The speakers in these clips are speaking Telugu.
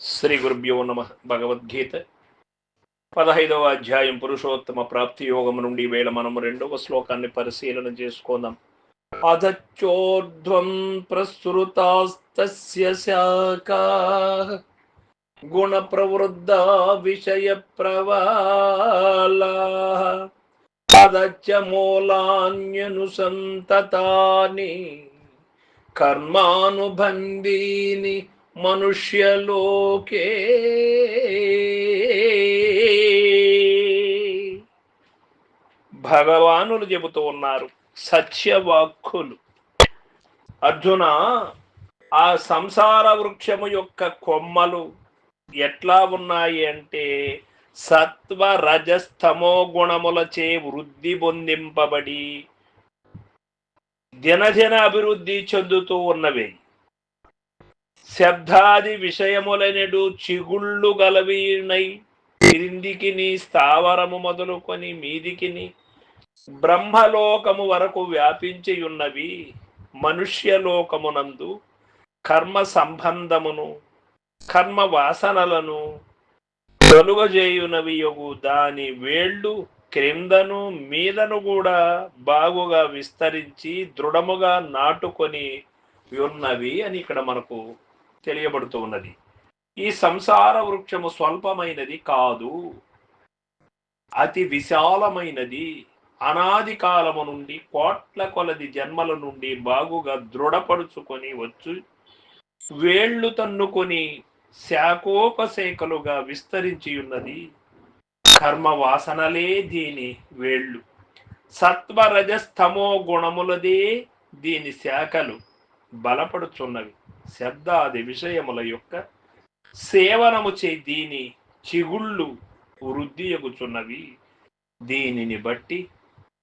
శ్రీ గురుభ్యో నమ భగవద్గీత. పదహైదవ అధ్యాయం పురుషోత్తమ ప్రాప్తి యోగం నుండి వేళ మనము రెండవ శ్లోకాన్ని పరిశీలన చేసుకుందాం. అధచ్చోర్ధ్వం ప్రసృతాస్తస్య శాఖా గుణ ప్రవృద్ధ విషయ ప్రవాలా అదచ్చ మూలాన్యనుసంతతాని కర్మానుబంధీని మనుష్యలోకే. భగవానులు చెబుతూ ఉన్నారు సత్యవాక్కులు. అర్జున ఆ సంసార వృక్షము యొక్క కొమ్మలు ఎట్లా ఉన్నాయి అంటే సత్వ రజస్తమో గుణములచే వృద్ధి పొందింపబడి దినదిన అభివృద్ధి చెందుతూ ఉన్నవి. శబ్దాది విషయములనెడు చిగుళ్ళు గలవీనై క్రిందికిని స్థావరము మొదలుకొని మీదికిని బ్రహ్మలోకము వరకు వ్యాపించి ఉన్నవి మనుష్యలోకమునందు కర్మ సంబంధమును కర్మ వాసనలను తొలుగజేయునవి యొగు దాని వేళ్ళు క్రిందను మీదను కూడా బాగుగా విస్తరించి దృఢముగా నాటుకొని ఉన్నవి అని ఇక్కడ మనకు తెలియబడుతూ ఉన్నది. ఈ సంసార వృక్షము స్వల్పమైనది కాదు. అతి విశాలమైనది. అనాది కాలము నుండి కోట్ల కొలది జన్మల నుండి బాగుగా దృఢపరుచుకొని వచ్చు. వేళ్ళు తన్నుకొని శాఖోపశాఖలుగా విస్తరించి ఉన్నది. కర్మ వాసనలే దీని వేళ్ళు. సత్వరజస్తమో గుణములదే దీని శాఖలు బలపడుచున్నవి. శబ్దాది విషయముల యొక్క సేవనము చే దీని చిగుళ్ళు వృద్ధియగుచున్నవి దీనిని బట్టి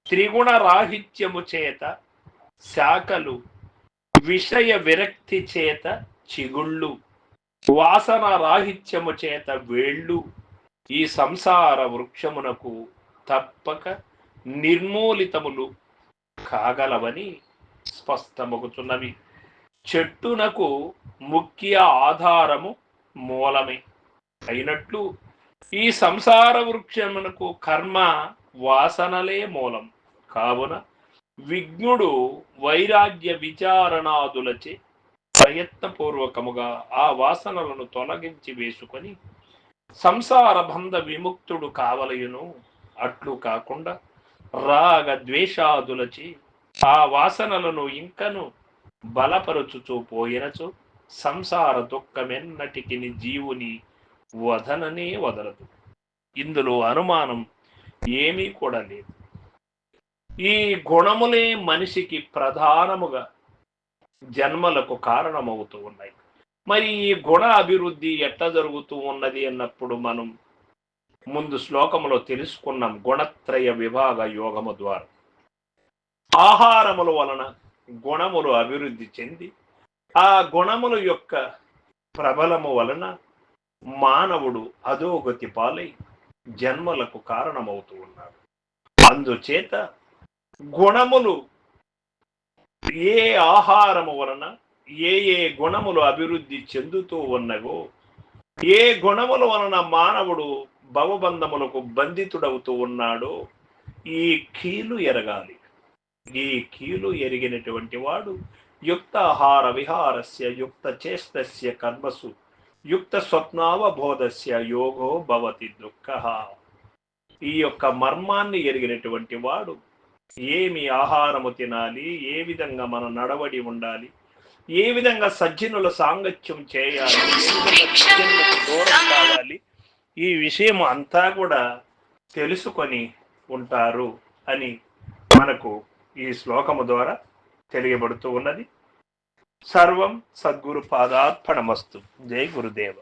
త్రిగుణ రాహిత్యము చేత శాఖలు విషయ విరక్తి చేత చిగుళ్ళు వాసన రాహిత్యము చేత వేళ్ళు ఈ సంసార వృక్షమునకు తప్పక నిర్మూలితములు కాగలవని స్పష్టమగుతున్నవి చెట్టునకు ముఖ్య ఆధారము మూలమే. అయినట్లు ఈ సంసార వృక్షమునకు కర్మ వాసనలే మూలం. కావున విఘ్నుడు వైరాగ్య విచారణాదులచే ప్రయత్నపూర్వకముగా ఆ వాసనలను తొలగించి వేసుకొని సంసార బంధ విముక్తుడు కావలయును. అట్లు కాకుండా రాగ ద్వేషాదులచి ఆ వాసనలను ఇంకను బలపరుచుచూ పోయినచో సంసార దుఃఖమెన్నటికి జీవుని వదననే వదలదు. ఇందులో అనుమానం ఏమీ కూడా లేదు. ఈ గుణములే మనిషికి ప్రధానముగా జన్మలకు కారణమవుతూ ఉన్నాయి. మరి ఈ గుణ అభివృద్ధి ఎట్లా జరుగుతూ ఉన్నది అన్నప్పుడు మనం ముందు శ్లోకములో తెలుసుకున్నాం గుణత్రయ విభాగ యోగము ద్వారా. ఆహారముల వలన గుణములు అభివృద్ధి చెంది ఆ గుణముల యొక్క ప్రబలము వలన మానవుడు అధోగతి పాలై జన్మలకు కారణమవుతూ ఉన్నాడు. అందుచేత గుణములు ఏ ఆహారము వలన ఏ ఏ గుణములు అభివృద్ధి చెందుతూ ఉన్నవో ఏ గుణముల వలన మానవుడు భవబంధములకు బంధితుడవుతూ ఉన్నాడో ఈ కీలు ఎరగాలి. ఈ కీలు ఎరిగినటువంటి వాడు యుక్త ఆహార విహారస్య యుక్త చేస్తస్య కర్మసు యుక్త స్వప్నావబోధస్య యోగో భవతి దుఃఖ. ఈ యొక్క మర్మాన్ని ఎరిగినటువంటి వాడు ఏమి ఆహారము తినాలి ఏ విధంగా మన నడవడి ఉండాలి ఏ విధంగా సజ్జనుల సాంగత్యం చేయాలి ఏ విధంగా సజ్జనులకు దూరం కావాలి ఈ విషయం అంతా కూడా తెలుసుకొని ఉంటారు అని మనకు ఈ శ్లోకము ద్వారా తెలియబడుతూ ఉన్నది. సర్వం సద్గురు పాదార్పణమస్తు. జై గురుదేవ.